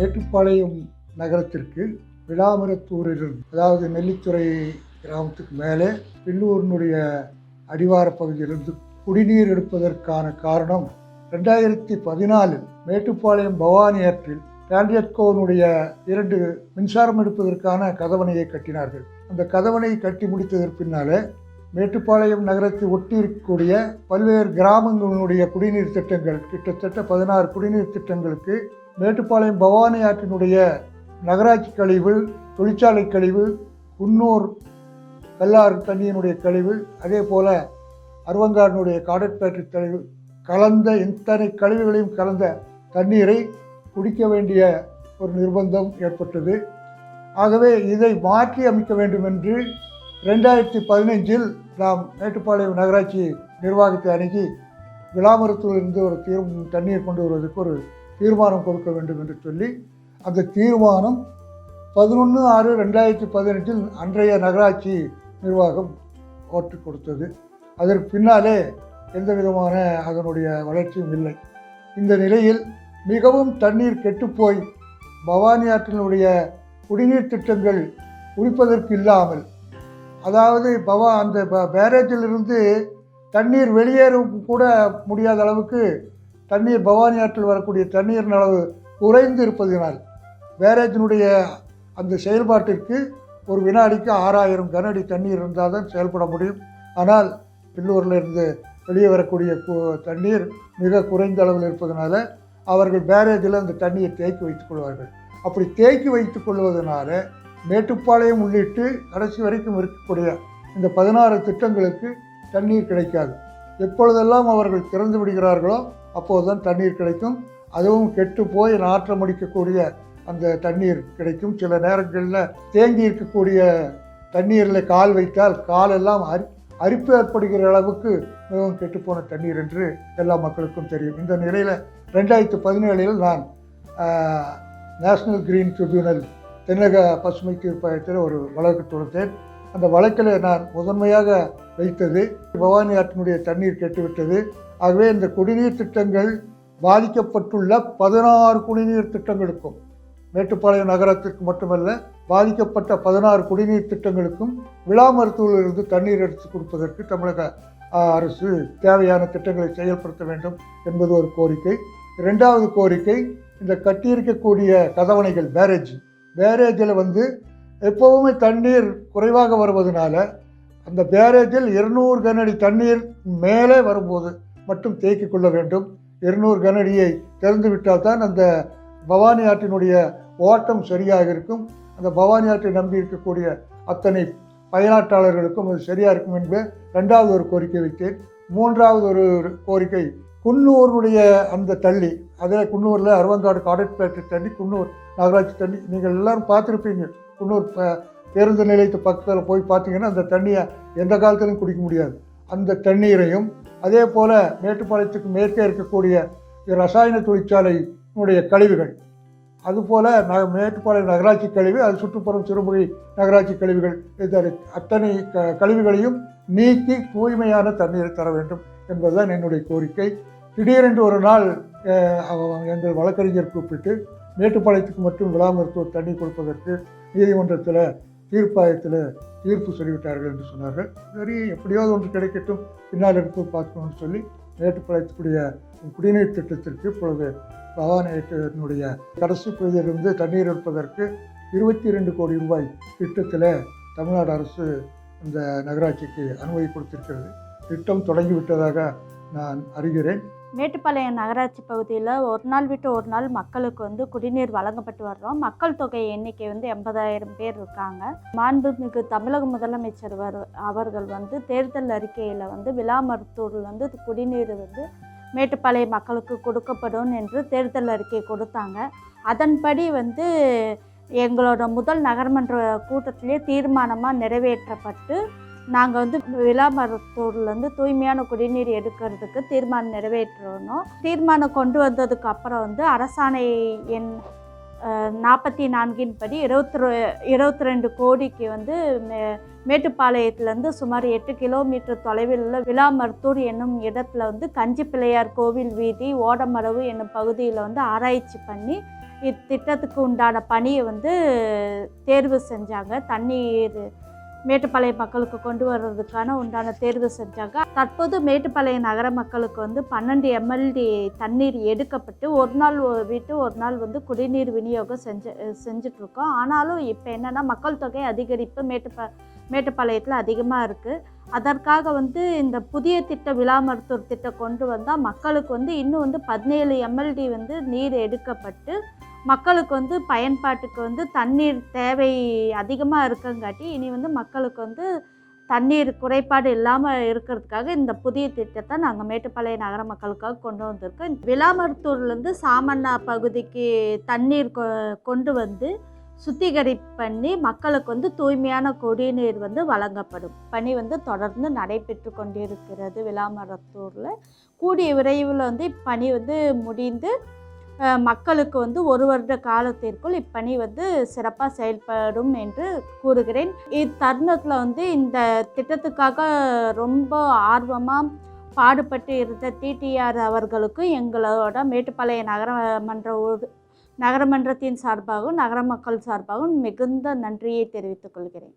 மேட்டுப்பாளையம் நகரத்திற்கு விளாமரத்தூரிலிருந்து அதாவது நெல்லித்துறை கிராமத்துக்கு மேலே பில்லூரினுடைய அடிவார பகுதியிலிருந்து குடிநீர் எடுப்பதற்கான காரணம் ரெண்டாயிரத்தி பதினாலில் மேட்டுப்பாளையம் பவானி ஆற்றில் டாண்டியட்கோனுடைய இரண்டு மின்சாரம் எடுப்பதற்கான கதவணையை கட்டினார்கள். அந்த கதவணை கட்டி முடித்ததற்கு பின்னாலே மேட்டுப்பாளையம் நகரத்தை ஒட்டி இருக்கக்கூடிய பல்வேறு கிராமங்களுடைய குடிநீர் திட்டங்கள் கிட்டத்தட்ட பதினாறு குடிநீர் திட்டங்களுக்கு மேட்டுப்பாளையம் பவானி ஆற்றினுடைய நகராட்சி கழிவு தொழிற்சாலை கழிவு குன்னூர் கல்லாறு தண்ணியினுடைய கழிவு அதே போல் அருவங்காடினுடைய காடற்பேற்று கழிவு கலந்த இத்தனை கழிவுகளையும் கலந்த தண்ணீரை குடிக்க வேண்டிய ஒரு நிர்பந்தம் ஏற்பட்டது. ஆகவே இதை மாற்றி அமைக்க வேண்டும் என்று ரெண்டாயிரத்தி பதினைஞ்சில் நாம் மேட்டுப்பாளையம் நகராட்சி நிர்வாகத்தை அணுகி விளாமரத்திலிருந்து ஒரு தீர்வு தண்ணீர் கொண்டு வருவதற்கு ஒரு தீர்மானம் கொடுக்க வேண்டும் என்று சொல்லி அந்த தீர்மானம் பதினொன்று ஆறு ரெண்டாயிரத்தி பதினெட்டில் அன்றைய நகராட்சி நிர்வாகம் ஓட்டு கொடுத்தது. அதற்கு பின்னாலே எந்த விதமான அதனுடைய வளர்ச்சியும் இல்லை. இந்த நிலையில் மிகவும் தண்ணீர் கெட்டுப்போய் பவானி ஆற்றினுடைய குடிநீர் திட்டங்கள் குடிப்பதற்கு இல்லாமல் அதாவது பவா அந்த பேரேஜிலிருந்து தண்ணீர் வெளியேறும் கூட முடியாத அளவுக்கு தண்ணீர் பவானி ஆற்றில் வரக்கூடிய தண்ணீரின் அளவு குறைந்து இருப்பதினால் பேரேஜினுடைய அந்த செயல்பாட்டிற்கு ஒரு வினாடிக்கு ஆறாயிரம் கனஅடி தண்ணீர் இருந்தால் தான் செயல்பட முடியும். ஆனால் பில்லூரில் இருந்து வெளியே வரக்கூடிய தண்ணீர் மிக குறைந்த அளவில் இருப்பதனால அவர்கள் பேரேஜில் அந்த தண்ணியை தேக்கி வைத்துக் கொள்வார்கள். அப்படி தேக்கி வைத்துக் கொள்வதனால மேட்டுப்பாளையம் உள்ளிட்டு கடைசி வரைக்கும் இருக்கக்கூடிய இந்த பதினாறு திட்டங்களுக்கு தண்ணீர் கிடைக்காது. எப்பொழுதெல்லாம் அவர்கள் திறந்து விடுகிறார்களோ அப்போது தான் தண்ணீர் கிடைக்கும். அதுவும் கெட்டு போய் நாற்றம் அடிக்கக்கூடிய அந்த தண்ணீர் கிடைக்கும். சில நேரங்களில் தேங்கி இருக்கக்கூடிய தண்ணீரில் கால் வைத்தால் காலெல்லாம் அரி அரிப்பு ஏற்படுகிற அளவுக்கு மிகவும் கெட்டுப்போன தண்ணீர் என்று எல்லா மக்களுக்கும் தெரியும். இந்த நிலையில் ரெண்டாயிரத்து பதினேழில் நான் நேஷ்னல் கிரீன் ட்ரிபியூனல் தென்னக பசுமை தீர்ப்பாயத்தில் ஒரு வழக்கு தொடுத்தேன். அந்த வழக்கில் நான் முதன்மையாக வைத்தது. பவானி ஆற்றினுடைய தண்ணீர் கெட்டுவிட்டது. ஆகவே இந்த குடிநீர் திட்டங்கள் பாதிக்கப்பட்டுள்ள பதினாறு குடிநீர் திட்டங்களுக்கும் மேட்டுப்பாளையம் நகரத்திற்கு மட்டுமல்ல பாதிக்கப்பட்ட பதினாறு குடிநீர் திட்டங்களுக்கும் விழா மருத்துவத்திலிருந்து தண்ணீர் எடுத்து கொடுப்பதற்கு தமிழக அரசு தேவையான திட்டங்களை செயல்படுத்த வேண்டும் என்பது ஒரு கோரிக்கை. இரண்டாவது கோரிக்கை இந்த கட்டியிருக்கக்கூடிய கதவணைகள் பேரேஜ் பேரேஜில் வந்து எப்போவுமே தண்ணீர் குறைவாக வருவதனால அந்த பேரேஜில் இருநூறு கனடி தண்ணீர் மேலே வரும்போது மட்டும் தேக்கிக் கொள்ள வேண்டும். இருநூறு கனடியை திறந்து விட்டால் தான் அந்த பவானி ஆற்றினுடைய ஓட்டம் சரியாக இருக்கும். அந்த பவானி ஆற்றை நம்பி இருக்கக்கூடிய அத்தனை பயனாட்டாளர்களுக்கும் அது சரியாக இருக்கும் என்பது ரெண்டாவது ஒரு கோரிக்கை வைத்தேன். மூன்றாவது ஒரு கோரிக்கை குன்னூருடைய அந்த தள்ளி அதே குன்னூரில் அருவங்காடு காடட் தண்ணி குன்னூர் நகராட்சி தண்ணி நீங்கள் எல்லாரும் பார்த்துருப்பீங்க. குன்னூர் பேருந்து நிலையத்து பக்கத்தில் போய் பார்த்தீங்கன்னா அந்த தண்ணியை எந்த காலத்திலும் குடிக்க முடியாது. அந்த தண்ணீரையும் அதே போல் மேட்டுப்பாளையத்துக்கு மேற்கே இருக்கக்கூடிய ரசாயன தொழிற்சாலையினுடைய கழிவுகள் அதுபோல் ந மேட்டுப்பாளையம் நகராட்சி கழிவு அது சுற்றுப்புறம் சிறுமுகை நகராட்சி கழிவுகள் இது அத்தனை க கழிவுகளையும் நீக்கி தூய்மையான தண்ணீரை தர வேண்டும் என்பதுதான் என்னுடைய கோரிக்கை. திடீரென்று ஒரு நாள் எங்கள் வழக்கறிஞர் கூப்பிட்டு மேட்டுப்பாளையத்துக்கு மட்டும் விழா மருத்துவ தண்ணி கொடுப்பதற்கு நீதிமன்றத்தில் தீர்ப்பாயத்தில் தீர்ப்பு சொல்லிவிட்டார்கள் என்று சொன்னார்கள். சரி எப்படியாவது ஒன்று கிடைக்கட்டும். பின்னால் எடுத்து பார்க்கணும்னு சொல்லி மேட்டுப்பாளையத்துக்குரிய குடிநீர் திட்டத்திற்கு இப்பொழுது பவானியினுடைய கடைசி பகுதியிலிருந்து தண்ணீர் எடுப்பதற்கு இருபத்தி ரெண்டு கோடி ரூபாய் திட்டத்தில் தமிழ்நாடு அரசு இந்த நகராட்சிக்கு அனுமதி கொடுத்திருக்கிறது. திட்டம் தொடங்கிவிட்டதாக நான் அறிகிறேன். மேட்டுப்பாளையம் நகராட்சி பகுதியில் ஒரு நாள் விட்டு ஒரு நாள் மக்களுக்கு வந்து குடிநீர் வழங்கப்பட்டு வர்றோம். மக்கள் தொகை எண்ணிக்கை வந்து எண்பதாயிரம் பேர் இருக்காங்க. மாண்புமிகு தமிழக முதலமைச்சர் வர் அவர்கள் வந்து தேர்தல் அறிக்கையில் வந்து விலாமருத்தூரில் வந்து குடிநீர் வந்து மேட்டுப்பாளையம் மக்களுக்கு கொடுக்கப்படும் என்று தேர்தல் அறிக்கை கொடுத்தாங்க. அதன்படி வந்து எங்களோட முதல் நகர்மன்ற கூட்டத்திலே தீர்மானமாக நிறைவேற்றப்பட்டு நாங்கள் வந்து விளாமரத்தூர்லேருந்து தூய்மையான குடிநீர் எடுக்கிறதுக்கு தீர்மானம் நிறைவேற்றணும். தீர்மானம் கொண்டு வந்ததுக்கு அப்புறம் வந்து அரசாணை எண் நாற்பத்தி நான்கின் படி இருபத்தி இருபத்தி ரெண்டு கோடிக்கு வந்து மே மேட்டுப்பாளையத்துலேருந்து சுமார் எட்டு கிலோமீட்டர் தொலைவில் உள்ள விலாமருத்தூர் என்னும் இடத்துல வந்து கஞ்சி பிள்ளையார் கோவில் வீதி ஓடமரவு என்னும் பகுதியில் வந்து ஆராய்ச்சி பண்ணி இத்திட்டத்துக்கு உண்டான பணியை வந்து தேர்வு செஞ்சாங்க. தண்ணீர் மேட்டுப்பாளையம் மக்களுக்கு கொண்டு வர்றதுக்கான உண்டான தேர்வு செஞ்சாங்க. தற்போது மேட்டுப்பாளையம் நகர மக்களுக்கு வந்து பன்னெண்டு எம்எல்டி தண்ணீர் எடுக்கப்பட்டு ஒரு நாள் வீட்டு விட்டு ஒரு நாள் வந்து குடிநீர் விநியோகம் செஞ்சு செஞ்சிட்ருக்கோம். ஆனாலும் இப்போ என்னென்னா மக்கள் தொகை அதிகரிப்பு மேட்டுப்பா மேட்டுப்பாளையத்தில் அதிகமாக இருக்குது அதற்காக வந்து இந்த புதிய திட்ட விழா மருத்துவர் திட்டம் கொண்டு வந்தால் மக்களுக்கு வந்து இன்னும் வந்து பதினேழு எம்எல்டி வந்து நீர் எடுக்கப்பட்டு மக்களுக்கு வந்து பயன்பாட்டுக்கு வந்து தண்ணீர் தேவை அதிகமாக இருக்கங்காட்டி இனி வந்து மக்களுக்கு வந்து தண்ணீர் குறைபாடு இல்லாமல் இருக்கிறதுக்காக இந்த புதிய திட்டத்தை நாங்கள் மேட்டுப்பாளையம் நகர மக்களுக்காக கொண்டு வந்திருக்கோம். விளாமருத்தூர்லேருந்து சாமண்ணா பகுதிக்கு தண்ணீர் கொ கொண்டு வந்து சுத்திகரிப்பு பண்ணி மக்களுக்கு வந்து தூய்மையான குடிநீர் வந்து வழங்கப்படும். பணி வந்து தொடர்ந்து நடைபெற்று கொண்டிருக்கிறது விளாமரத்தூரில். கூடிய விரைவில் வந்து இப்பணி வந்து முடிந்து மக்களுக்கு வந்து ஒரு வருட காலத்திற்குள் இப்பணி வந்து சிறப்பாக செயல்படும் என்று கூறுகிறேன். இத்தருணத்தில் வந்து இந்த திட்டத்துக்காக ரொம்ப ஆர்வமாக பாடுபட்டு இருந்த டிடிஆர் அவர்களுக்கும் எங்களோட மேட்டுப்பாளையம் நகரமன்ற ஊர் நகரமன்றத்தின் சார்பாகவும் நகர மக்கள் சார்பாகவும் மிகுந்த நன்றியை தெரிவித்துக் கொள்கிறேன்.